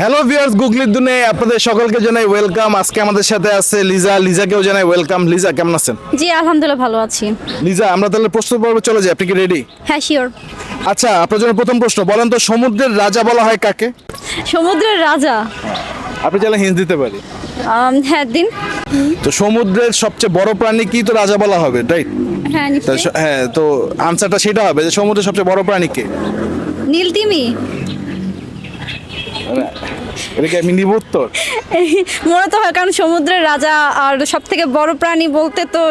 Hello viewers গুগলির দুনে আপনাদের সকলকে জানাই ওয়েলকাম আজকে আমাদের সাথে আছে লিজা লিজাকেও জানাই ওয়েলকাম লিজা কেমন আছেন? জি আলহামদুলিল্লাহ ভালো আছি। লিজা আমরা তাহলে প্রশ্ন পর্বে চলে যাই। আপনি কি রেডি হ্যাঁ শিওর আচ্ছা আপনার জন্য প্রথম প্রশ্ন বলেন তো সমুদ্রের রাজা বলা হয় কাকে? সমুদ্রের রাজা? আপনি চাইলে হিন্স দিতে পারি। হ্যাঁ দিন। তো সমুদ্রের সবচেয়ে বড় প্রাণী কি তো রাজা বলা হবে রাইট হ্যাঁ তা হ্যাঁ তো আনসারটা সেটা হবে যে সমুদ্রের সবচেয়ে বড় প্রাণী কে? নীল তিমি এটা কি আমি নিব উত্তর। মনে তো হয় কারণ সমুদ্রের রাজা আর সব থেকে বড় প্রাণী বলতে তো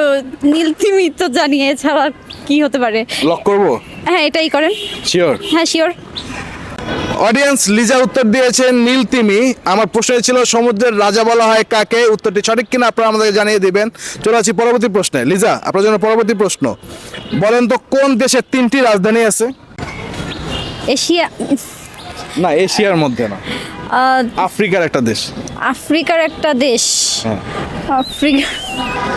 নীল তিমি তো জানি এছাড়া কি হতে পারে? লক করব? হ্যাঁ এটাই করেন। শিওর হ্যাঁ শিওর অডিয়েন্স লিজা উত্তর দিয়েছেন নীল তিমি আমার প্রশ্ন ছিল সমুদ্রের রাজা বলা হয় কাকে? উত্তরটি সঠিক কিনা আপনারা আমাদেরকে জানিয়ে দিবেন। চলে আসি পরবর্তী প্রশ্নে। লিজা আপনার জন্য পরবর্তী প্রশ্ন। বলেন তো কোন দেশের তিনটি রাজধানী আছে? এশিয়া না এশিয়ার মধ্যে না। আফ্রিকার একটা দেশ। আফ্রিকার একটা দেশ। হ্যাঁ। আফ্রিকা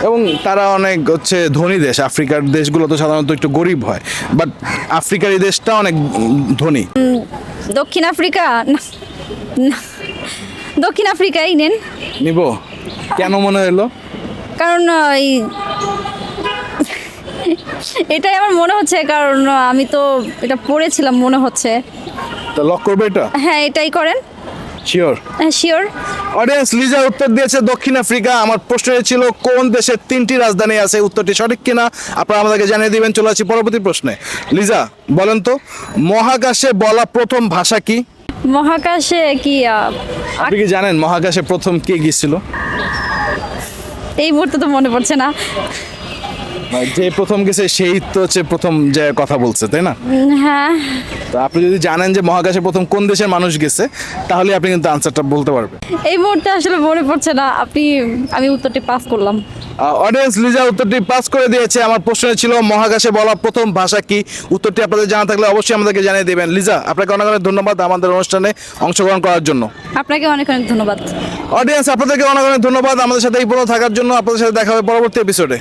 এবং তারা অনেক হচ্ছে ধনী দেশ। আফ্রিকার দেশগুলো তো সাধারণত একটু গরিব হয়। বাট আফ্রিকার এই দেশটা অনেক ধনী। দক্ষিণ আফ্রিকা। দক্ষিণ আফ্রিকাই নেন। নিব। কেন মনে হলো? কারণ এই এটাই আমার মনে হচ্ছে। কারণ আমি তো এটা পড়েছিলাম মনে হচ্ছে। তো লক করবে এটা? হ্যাঁ এটাই করেন। শিওর হ্যাঁ শিওর অডিয়েন্স লিজা উত্তর দিয়েছে দক্ষিণ আফ্রিকা। আমার প্রশ্ন ছিল কোন দেশের তিনটি রাজধানী আছে? উত্তরটি সঠিক কিনা? আপনারা আমাদেরকে জানিয়ে দিবেন চলে আসি পরবর্তী প্রশ্নে। লিজা বলেন তো মহাকাশে বলা প্রথম ভাষা কি? মহাকাশে কি আপনি কি জানেন মহাকাশে প্রথম কে গিয়েছিল? এই মুহূর্তে তো মনে পড়ছে না। যে প্রথম গেছে সেই তো হচ্ছে প্রথম যে কথা বলছে তাই না? হ্যাঁ। তো আপনি যদি জানেন যে মহাকাশে প্রথম কোন দেশের মানুষ গেছে তাহলে আপনি কিন্তু আনসারটা বলতে পারবেন। এই মুহূর্তে আসলে মনে পড়ছে না আপনি আমি উত্তরটি পাস করলাম। অডিয়েন্স লিজা উত্তরটি পাস করে দিয়েছে। আমার প্রশ্ন ছিল মহাকাশে বলা প্রথম ভাষা কি? উত্তরটি আপনাদের জানা থাকলে অবশ্যই আমাদেরকে জানিয়ে দেবেন। লিজা আপনাকে অনেক অনেক ধন্যবাদ আমাদের অনুষ্ঠানে অংশগ্রহণ করার জন্য। আপনাকে অনেক অনেক ধন্যবাদ। অডিয়েন্স আপনাদেরকে অনেক অনেক ধন্যবাদ আমাদের সাথে এই পর্যন্ত থাকার জন্য। আপনাদের সাথে দেখা হবে পরবর্তী এপিসোডে